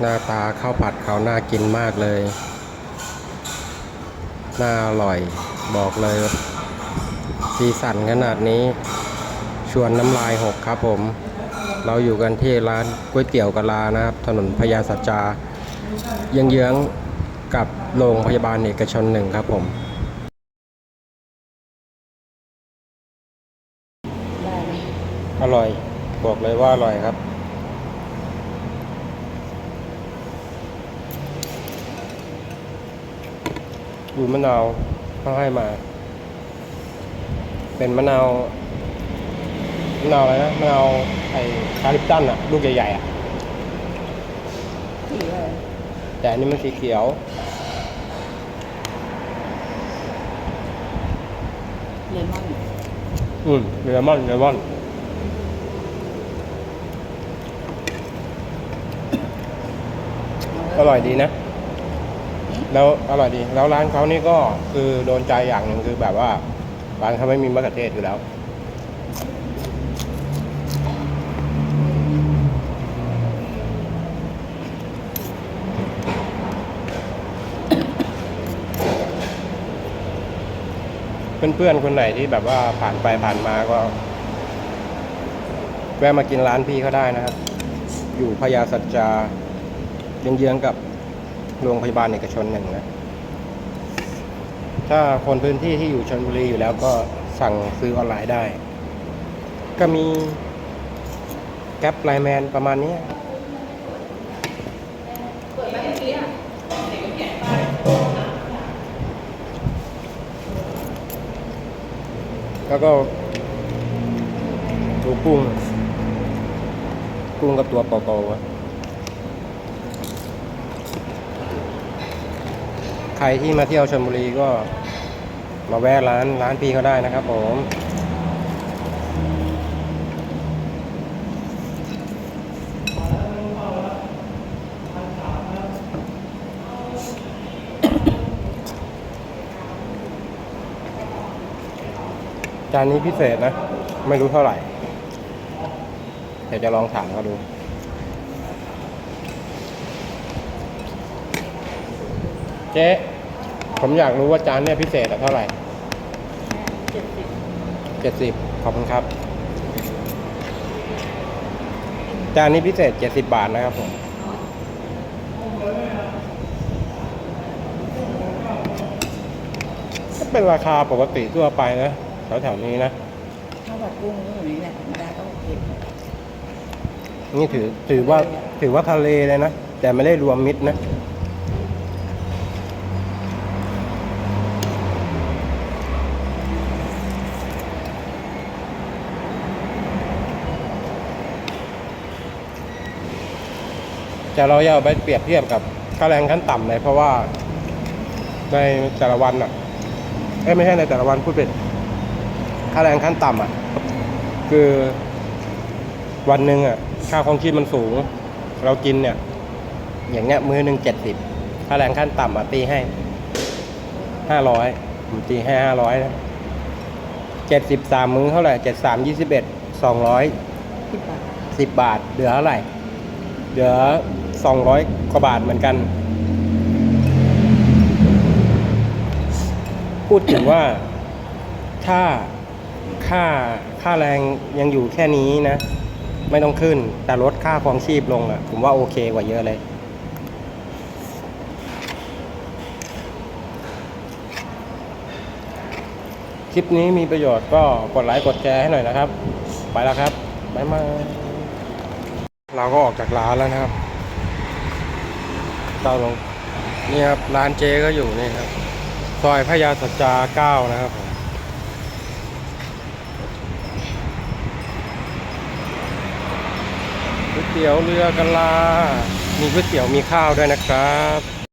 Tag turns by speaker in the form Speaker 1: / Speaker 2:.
Speaker 1: หน้าตาข้าวผัดเขาน่ากินมากเลย น่าอร่อยบอกเลย สีสันขนาดนี้ ชวนน้ำลายหกครับผม เราอยู่กันที่ร้านก๋วยเตี๋ยวกะลานะครับ ถนนพญาสัจจาเยื้องๆกับโรงพยาบาลเอกชนหนึ่งครับผมอร่อย บอกเลยว่าอร่อยครับ ดูมะนาวเขาให้มา เป็นมะนาวมะนาวอะไรนะมะนาวไอ้คาริปตันอะลูกใหญ่ๆอะ
Speaker 2: สีอะไร
Speaker 1: แต่อันนี้มันสีเขียว
Speaker 2: เลมอน
Speaker 1: อืมเลมอนเลมอนอร่อยดีนะ แล้วอร่อยดี แล้วร้านเขานี่ก็คือโดนใจอย่างหนึ่งคือแบบว่าร้านเขาไม่มีมะเขือเทศอยู่แล้วเพื่อนๆคนไหนที่แบบว่าผ่านไปผ่านมาก็แวะมากินร้านพี่เขาได้นะครับ อยู่พญาสัจจาเยื้องๆกับ โรงพยาบาลเอกชนหนึ่งนะ ถ้าคนพื้นที่ที่อยู่ชนบุรีอยู่แล้วก็สั่งซื้อออนไลน์ได้ ก็มีแก๊ปไลแมนประมาณนี้แล้วก็ดูกุ้งกุ้งกับตัวโตๆอะใค รที่มาเที่ยวชลบุรีก็มาแวะร้านร้านพี่เขาได้นะครับผมจานนี้พิเศษนะ ไม่รู้เท่าไหร่ เดี๋ยวจะลองถามเขาดูเจ๊ ผมอยากรู้ว่าจานเนี่ยพิเศษอะเท่าไหร่
Speaker 2: เจ็ดสิบ
Speaker 1: เจ็ดสิบขอบคุณครับ จานนี้พิเศษเจ็ดสิบบาทนะครับผมก็เป็นราคาปกติทั่วไปนะแถวๆนี้นะ
Speaker 2: ข้าวผัดกุ้งนี่อย่างนี้แหละธรรมดาก็โอเค
Speaker 1: นี่ถือถือว่าถือว่าทะเลเลยนะ แต่ไม่ได้รวมมิตรนะ แต่เราอย่าเอาไปเปรียบเทียบกับค่าแรงขั้นต่ำเลยเพราะว่าในแต่ละวันอะเอ้ยไม่ใช่ในแต่ละวันพูดเป็นค่าแรงขั้นต่ำอะ คือวันหนึ่งอะค่าครองชีพมันสูง เรากินเนี่ย อย่างเงี้ยมื้อหนึ่งเจ็ดสิบค่าแรงขั้นต่ำอะตีให้ห้าร้อยผมตีให้ห้าร้อยนะเจ็ดสิบสามมื้อเท่าไหร่เจ็ดสามยี่สิบเอ็ดสองร้อย
Speaker 2: สิบบาท
Speaker 1: สิบบาทเหลือเท่าไหร่ เหลือ สองร้อยกว่าบาทเหมือนกัน พูดถึงว่าถ้าค่าค่าแรงยังอยู่แค่นี้นะ ไม่ต้องขึ้นแต่ลดค่าครองชีพลงอะ ผมว่าโอเคกว่าเยอะเลย คลิปนี้มีประโยชน์ก็กดไลค์กดแชร์ให้หน่อยนะครับ ไปแล้วครับ บ๊ายบายเราก็ออกจากร้านแล้วนะครับ เต้าลงนี่ครับร้านเจก็อยู่นี่ครับซอยพญาสัจจาเก้านะครับผมก๋วยเตี๋ยวเรือกะลา มีก๋วยเตี๋ยวมีข้าวด้วยนะครับ